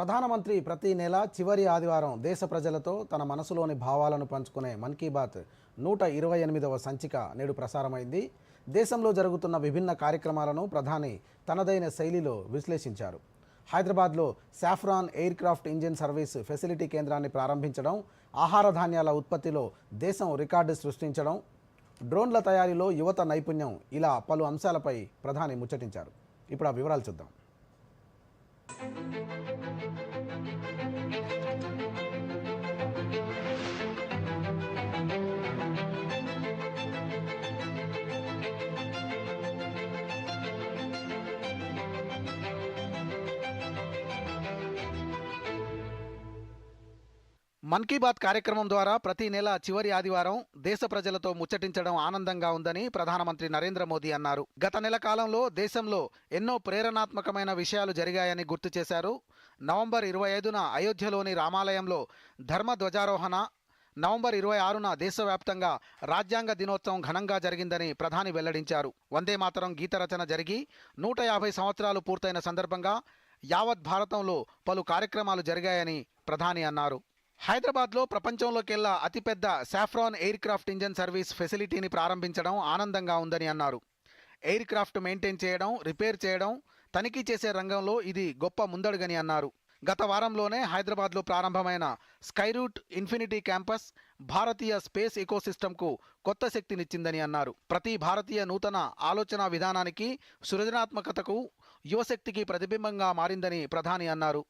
ప్రధానమంత్రి ప్రతి నెల చివరి ఆదివారం దేశ ప్రజలతో తన మనసులోని భావాలను పంచుకునే మన్ కీ బాత్ నూట ఇరవై ఎనిమిదవ సంచిక నేడు ప్రసారమైంది. దేశంలో జరుగుతున్న విభిన్న కార్యక్రమాలను ప్రధాని తనదైన శైలిలో విశ్లేషించారు. హైదరాబాద్లో Safran aircraft engine service facility కేంద్రాన్ని ప్రారంభించడం ఆహార ధాన్యాల ఉత్పత్తిలో దేశం రికార్డు సృష్టించడం డ్రోన్ల తయారీలో యువత నైపుణ్యం ఇలా పలు అంశాలపై ప్రధాని ముచ్చటించారు. ఇప్పుడు ఆ వివరాలు చూద్దాం. Thank you. మన్ కీ బాత్ కార్యక్రమం ద్వారా ప్రతి నెల చివరి ఆదివారం దేశ ప్రజలతో ముచ్చటించడం ఆనందంగా ఉందని ప్రధానమంత్రి నరేంద్ర మోదీ అన్నారు. గత నెల కాలంలో దేశంలో ఎన్నో ప్రేరణాత్మకమైన విషయాలు జరిగాయని గుర్తు చేశారు. నవంబర్ ఇరవై ఐదున అయోధ్యలోని రామాలయంలో ధర్మ ధ్వజారోహణ నవంబర్ ఇరవై ఆరున దేశవ్యాప్తంగా రాజ్యాంగ దినోత్సవం ఘనంగా జరిగిందని ప్రధాని వెల్లడించారు. వందే మాతరం గీత రచన జరిగి నూట యాభై సంవత్సరాలు పూర్తయిన సందర్భంగా యావత్ భారతంలో పలు కార్యక్రమాలు జరిగాయని ప్రధాని అన్నారు. హైదరాబాద్లో ప్రపంచంలోకెల్లా అతిపెద్ద Safran aircraft engine service ఫెసిలిటీని ప్రారంభించడం ఆనందంగా ఉందని అన్నారు. ఎయిర్ క్రాఫ్ట్ మెయింటైన్ చేయడం రిపేర్ చేయడం తనిఖీ చేసే రంగంలో ఇది గొప్ప ముందడుగని అన్నారు. గత వారంలోనే హైదరాబాద్లో ప్రారంభమైన స్కైరూట్ ఇన్ఫినిటీ క్యాంపస్ భారతీయ స్పేస్ ఎకోసిస్టమ్కు కొత్త శక్తినిచ్చిందని అన్నారు. ప్రతి భారతీయ నూతన ఆలోచన విధానానికి సృజనాత్మకతకు యువశక్తికి ప్రతిబింబంగా మారిందని ప్రధాని అన్నారు.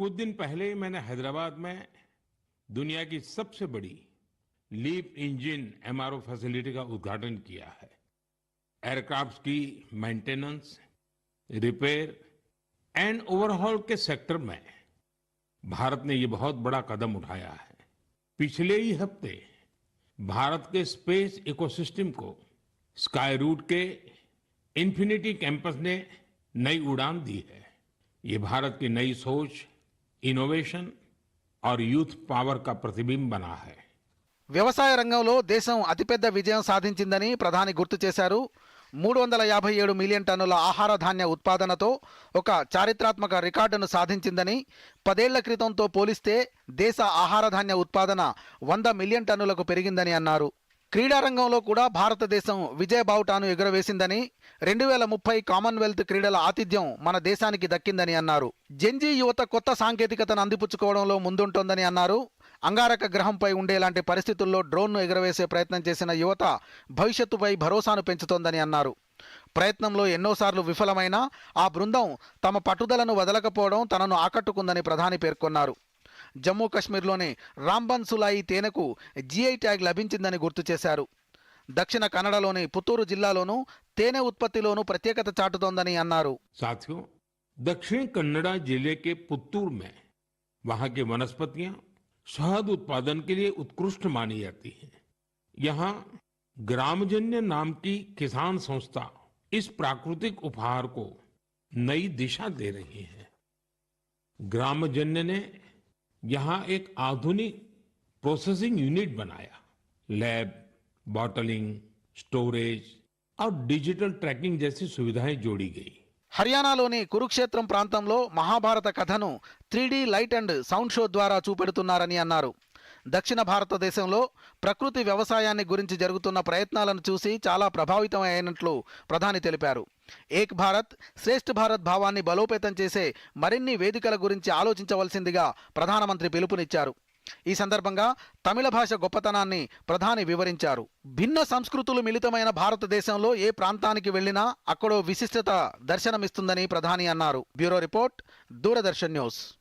कुछ दिन पहले ही मैंने हैदराबाद में दुनिया की सबसे बड़ी लीप इंजन एमआरओ फैसिलिटी का उद्घाटन किया है। एयरक्राफ्ट की मेंटेनेंस, रिपेयर एंड ओवरहॉल के सेक्टर में भारत ने ये बहुत बड़ा कदम उठाया है। पिछले ही हफ़्ते भारत के स्पेस इकोसिस्टम को स्काई रूट के इन्फिनिटी कैंपस ने नई उड़ान दी है। ये भारत की नई सोच ఇన్నోవేషన్ ఆర్ యూత్ పవర్ కా ప్రతిబింబ్ హై వ్యవసాయ రంగంలో దేశం అతిపెద్ద విజయం సాధించిందని ప్రధాని గుర్తు చేశారు. మూడు వందల యాభై ఏడు మిలియన్ టన్నుల ఆహార ధాన్య ఉత్పాదనతో ఒక చారిత్రాత్మక రికార్డును సాధించిందని పదేళ్ళ క్రితంతో పోలిస్తే దేశ ఆహార ధాన్య ఉత్పాదన వంద మిలియన్ టన్నులకు పెరిగిందని అన్నారు. క్రీడారంగంలో కూడా భారతదేశం విజయ బావుటాను ఎగురవేసిందని రెండు వేల ముప్పై కామన్వెల్త్ క్రీడల ఆతిథ్యం మన దేశానికి దక్కిందని అన్నారు. జెంజీ యువత కొత్త సాంకేతికతను అందిపుచ్చుకోవడంలో ముందుంటోందని అన్నారు. అంగారక గ్రహంపై ఉండేలాంటి పరిస్థితుల్లో డ్రోన్ను ఎగురవేసే ప్రయత్నం చేసిన యువత భవిష్యత్తుపై భరోసాను పెంచుతోందని అన్నారు. ప్రయత్నంలో ఎన్నోసార్లు విఫలమైనా ఆ బృందం తమ పట్టుదలను వదలకపోవడం తనను ఆకట్టుకుందని ప్రధాని పేర్కొన్నారు. జమ్మూ కాశ్మీర్లోని రాంబన్ సులాయి తేనెకు జీఐ ట్యాగ్ లభించిందని గుర్తు చేశారు దక్షిణ కన్నడలోని పుత్తూరు జిల్లాలోనూ తేనె ఉత్పత్తిలోనూ ప్రత్యేకత చాటుతోందని అన్నారు साथियों दक्षिण कन्नड़ा जिले के पुत्तूर में वहां की वनस्पतियां शहद उत्पादन के लिए उत्कृष्ट मानी जाती हैं यहाँ ग्रामजन्य नाम की किसान संस्था इस प्राकृतिक उपहार को नई दिशा दे रही है ग्रामजन्य ने यहाँ एक आधुनिक प्रोसेसिंग यूनिट बनाया लैब बॉटलिंग स्टोरेज और डिजिटल ट्रैकिंग जैसी सुविधाएं जोड़ी गई హర్యానాలోని కురుక్షేత్రం ప్రాంతంలో మహాభారత కథను three light and sound show ద్వారా చూపెడుతున్నారని అన్నారు దక్షిణ భారతదేశంలో ప్రకృతి వ్యవసాయాన్ని గురించి జరుగుతున్న ప్రయత్నాలను చూసి చాలా ప్రభావితం అయినట్లు ప్రధాని తెలిపారు. ఏక్ భారత్ శ్రేష్ఠ భారత్ భావాన్ని బలోపేతం చేసే మరిన్ని వేదికల గురించి ఆలోచించవలసిందిగా ప్రధానమంత్రి పిలుపునిచ్చారు. ఈ సందర్భంగా తమిళ భాష గొప్పతనాన్ని ప్రధాని వివరించారు. భిన్న సంస్కృతులు మిళితమైన భారతదేశంలో ఏ ప్రాంతానికి వెళ్ళినా అక్కడో విశిష్టత దర్శనమిస్తుందని ప్రధాని అన్నారు. Bureau report Doordarshan news.